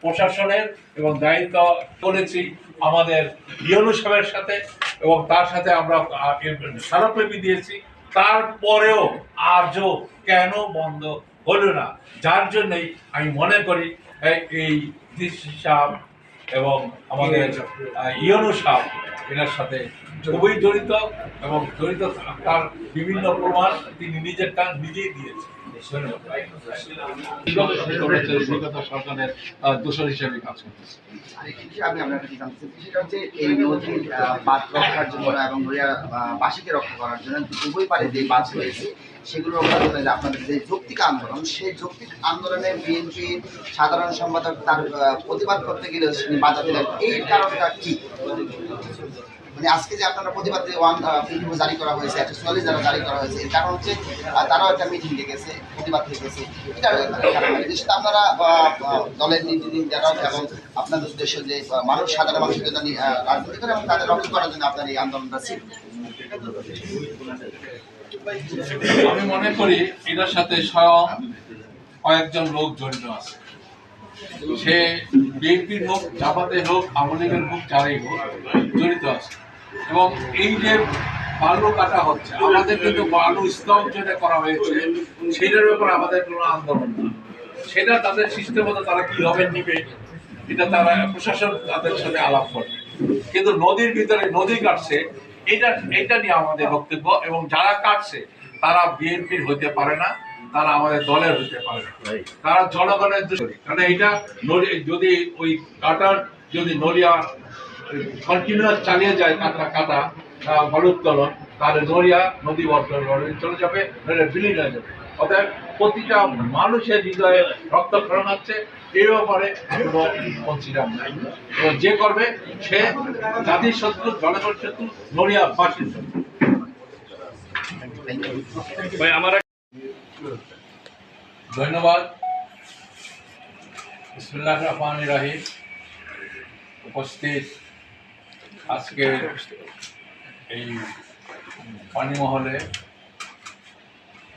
প্রশাসনের এবং দায়িত্ব করেছি আমাদের ইয়নু সাহেবের সাথে এবং তার সাথে আমরা স্মারকলিপি দিয়েছি। তারপরেও আজও কেন বন্ধ হলো না? যার জন্যই আমি মনে করি এই- ডিসি সাহেব এবং আমাদের ইয়নু সাহেব। এনার সাথে খুবই জড়িত এবং জড়িত তার বিভিন্ন প্রমাণ তিনি নিজের টান নিজেই দিয়েছেন। রক্ষা করার জন্য বাঁধ রয়েছে সেগুলো আপনাদের যে যৌক্তিক আন্দোলন সেই যৌক্তিক আন্দোলনে সাধারণ সম্পাদক তার প্রতিবাদ করতে গেলে তিনি বাধা দিলেন এই কারণটা কি? মানে আজকে যে আপনারা প্রতিবাদ জারি করা হয়েছে, একটা সোয়ালি যারা জারি করা হয়েছে, এর কারণ হচ্ছে তারাও একটা মিটিং ডেকেছে প্রতিবাদ ডেকেছে এটা কারণ। আপনারা দলের নীতি যারা এবং আপনাদের উদ্দেশ্য যে মানুষ, সাধারণ মানুষের জন্য রাজনীতি করে এবং তাদের রক্ষা করার জন্য আপনার এই আন্দোলনটা ছিল। আমি মনে করি এটার সাথে স্বয়ং কয়েকজন লোক জড়িত আছে। সে বিএনপির হোক জামাতের হোক, আওয়ামী লীগের হোক যারাই হোক, জড়িত আছে। এবং এই যে বালু কাটা হচ্ছে আমাদের কিন্তু বালু স্তব যেটা করা হয়েছে সেটার ব্যাপারে আমাদের কোনো আন্দোলন না সেটা তাদের সিস্টেম মতো তারা কীভাবে নিবে এটা তারা প্রশাসন তাদের সাথে আলাপ করবে। কিন্তু নদীর ভিতরে নদী কাটছে এটা এটা নিয়ে আমাদের বক্তব্য এবং যারা কাটছে তারা বিএনপির হইতে পারে না তারা আমাদের দলের হইতে পারে না। তারা জনগণের কারণ এটা যদি ওই কাটার যদি নড়িয়া কন্টিনিউয়াস চালিয়ে যায় কাটা কাটা ভারোত্তোলন তাহলে নড়িয়া নদী বর্তমান চলে যাবে বিলীন হয়ে যাবে। অতএব প্রতিটা মানুষের হৃদয়ে রক্তক্ষরণ হচ্ছে এই ব্যাপারে কোনো কনসিডার নাই। এবং যে করবে সে জাতির শত্রু জনগণ শত্রু নড়িয়া বাসীর শত্রু ধন্যবাদ। বিসমুল্লাহ রহমান রাহিম। উপস্থিত আজকে এই পানিমহলে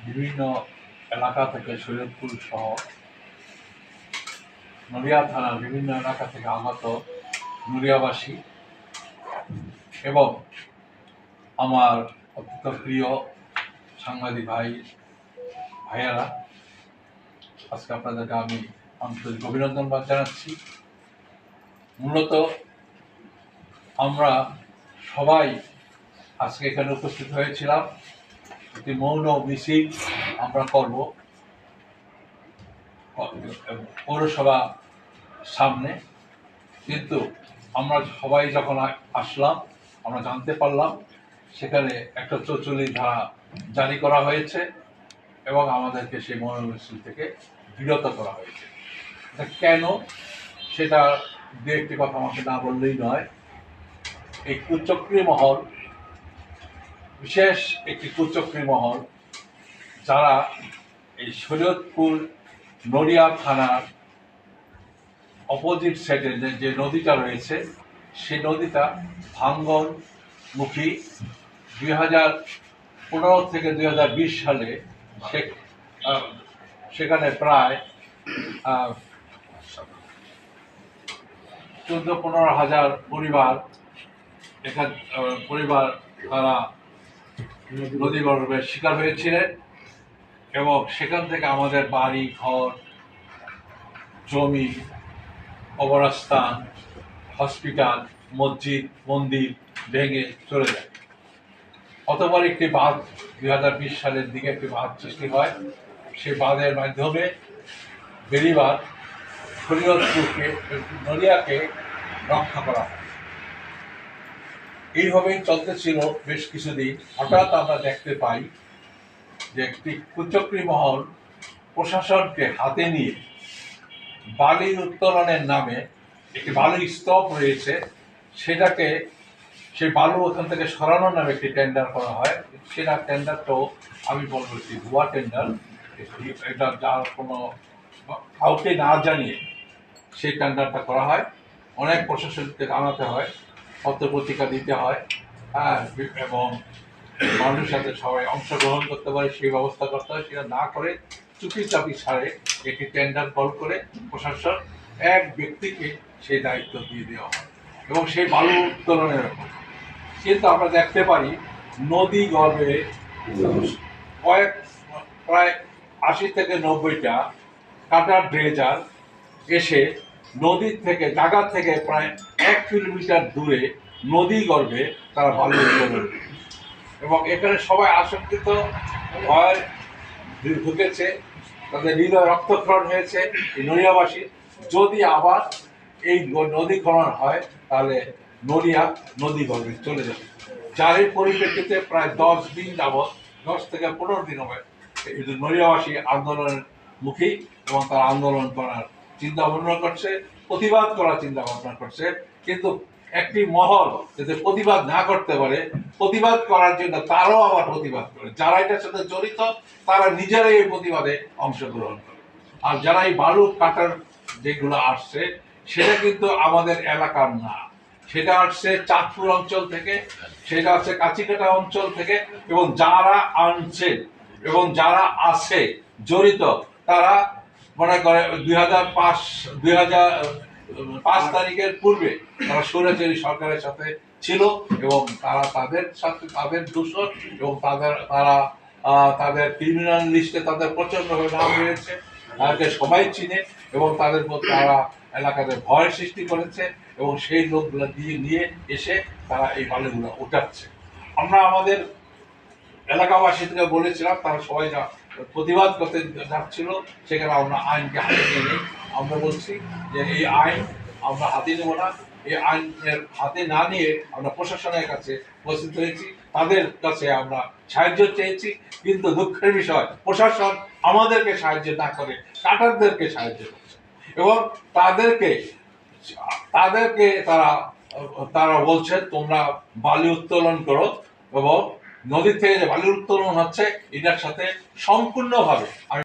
বিভিন্ন এলাকা থেকে শরীয়তপুর সহ নড়িয়া থানার বিভিন্ন এলাকা থেকে আগত নড়িয়াবাসী এবং আমার অত্যন্ত প্রিয় সাংবাদিক ভাই, ভাইয়ারা, আজকে আপনাদেরকে আমি আন্তরিক অভিনন্দন জানাচ্ছি। মূলত আমরা সবাই আজকে এখানে উপস্থিত হয়েছিলাম। একটি মৌন মিছিল আমরা করব। পৌরসভা সামনে। কিন্তু আমরা সবাই যখন আসলাম, আমরা জানতে পারলাম, সেখানে একটা চচলি ধারা জারি করা হয়েছে এবং আমাদেরকে সেই মনোমিছিল থেকে বিরত করা হয়েছে। কেন? সেটা দু একটি কথা আমাকে না বললেই নয়। এই কুচক্রী মহল, বিশেষ একটি কুচক্রী মহল, যারা এই শরীয়তপুর নড়িয়া থানার অপোজিট সাইডে যে নদীটা রয়েছে, সেই নদীটা ভাঙ্গনমুখী দুই হাজার পনেরো থেকে দুই হাজার বিশ সালে সেখানে প্রায় চোদ্দ পনেরো হাজার পরিবার এখান পরিবার তারা নদী গর্ভের শিকার হয়েছিলেন এবং সেখান থেকে আমাদের বাড়ি, ঘর, জমি অবরাস্থান হসপিটাল, মসজিদ, মন্দির ভেঙে চলে যায়। অতবার একটি বাঁধ দুই হাজার বিশ সালের দিকে একটি বাঁধ সৃষ্টি হয়। সেই বাঁধের মাধ্যমে বেরিবার শরীয়তপুরকে নড়িয়াকে রক্ষা করা হয়। এইভাবেই চলতেছিল বেশ কিছুদিন। হঠাৎ আমরা দেখতে পাই যে একটি কুচক্রী মহল প্রশাসনকে হাতে নিয়ে বালি উত্তোলনের নামে একটি বালুর স্তূপ রয়েছে। সেটাকে, সেই বালু ওখান থেকে সরানোর নামে একটি টেন্ডার করা হয়। সেটা টেন্ডারটাও আমি বলব একটি ভুয়া টেন্ডার এটা যার কোনো কাউকে না জানিয়ে সেই টেন্ডারটা করা হয়। অনেক প্রশাসনকে জানাতে হয়। পত্র পত্রিকা দিতে হয় হ্যাঁ এবং মানুষের সাথে সবাই অংশগ্রহণ করতে পারে, সেই ব্যবস্থা করতে হয়, সেটা না করে চুপি চাপি ছাড়ে, একটি টেন্ডার কল করে প্রশাসন এক ব্যক্তিকে সেই দায়িত্ব দিয়ে দেওয়া হয়, এবং সেই বালু উত্তোলনের কিন্তু আমরা দেখতে পারি, নদী গর্ভে কয়েক, প্রায় আশি থেকে নব্বইটা কাটার ড্রেজার এসে নদীর থেকে, জাগার থেকে প্রায় এক কিলোমিটার দূরে নদী গর্ভে তারা উত্তোলন এবং এখানে সবাই আশঙ্কিত, ভয় ঢুকেছে, তাদের হৃদয় রক্তক্ষরণ হয়েছে এই নড়িয়াবাসী। যদি আবার এই নদী খনন হয়, তাহলে নড়িয়া নদী গর্ভে চলে যাবে। যার পরিপ্রেক্ষিতে প্রায় দশ দিন যাবৎ, দশ থেকে পনেরো দিন হবে নড়িয়াবাসী আন্দোলনের মুখী এবং তারা আন্দোলন করার চিন্তা ভাবনা করছে, প্রতিবাদ করার চিন্তা ভাবনা করছে। কিন্তু একটি মহল যাতে প্রতিবাদ না করতে পারে, প্রতিবাদ করার জন্য তারাও আবার প্রতিবাদ করে। যারা এটার সাথে জড়িত, তারা নিজেরাই এই প্রতিবাদে অংশগ্রহণ করে। আর যারা এই বালু কাটার যেগুলো আসছে, সেটা কিন্তু আমাদের এলাকার না। সেটা আসছে চাঁদপুর অঞ্চল থেকে, সেটা আসছে কাছিকাটা অঞ্চল থেকে, এবং যারা আনছে এবং যারা আছে, জড়িত, তারা মনে করে দুই হাজার পাঁচ, দুই হাজার পাঁচ তারিখের পূর্বে তারা স্বৈরাচারী সরকারের সাথে ছিল এবং তারা তাদের সাথে তাদের দূষণ এবং তাদের, তারা তাদের ক্রিমিনাল লিস্টে তাদের প্রচন্ডভাবে নাম রয়েছে। তাদেরকে সবাই চিনে এবং তাদের মধ্যে তারা এলাকাতে ভয় সৃষ্টি করেছে এবং সেই লোকগুলো দিয়ে নিয়ে এসে তারা এই বালুগুলো উঠাচ্ছে। আমরা আমাদের এলাকাবাসী থেকে বলেছিলাম, তারা সবাই প্রতিবাদ করতে যাচ্ছিল, সেখানে আমরা আইনকে হাতে নিয়ে আমরা বলছি যে এই আইন আমরা হাতে নেব না। এই আইনের হাতে না নিয়ে আমরা প্রশাসনের কাছে উপস্থিত হয়েছি। তাদের কাছে আমরা সাহায্য চেয়েছি। কিন্তু দুঃখের বিষয়, প্রশাসন আমাদেরকে সাহায্য না করে, কাটারদেরকে সাহায্য করছে। এবং তাদেরকে তাদেরকে তারা তারা বলছে, তোমরা বালি উত্তোলন করো এবং নদীর থেকে যে বালি উত্তোলন হচ্ছে, এটার সাথে সম্পূর্ণভাবে আমি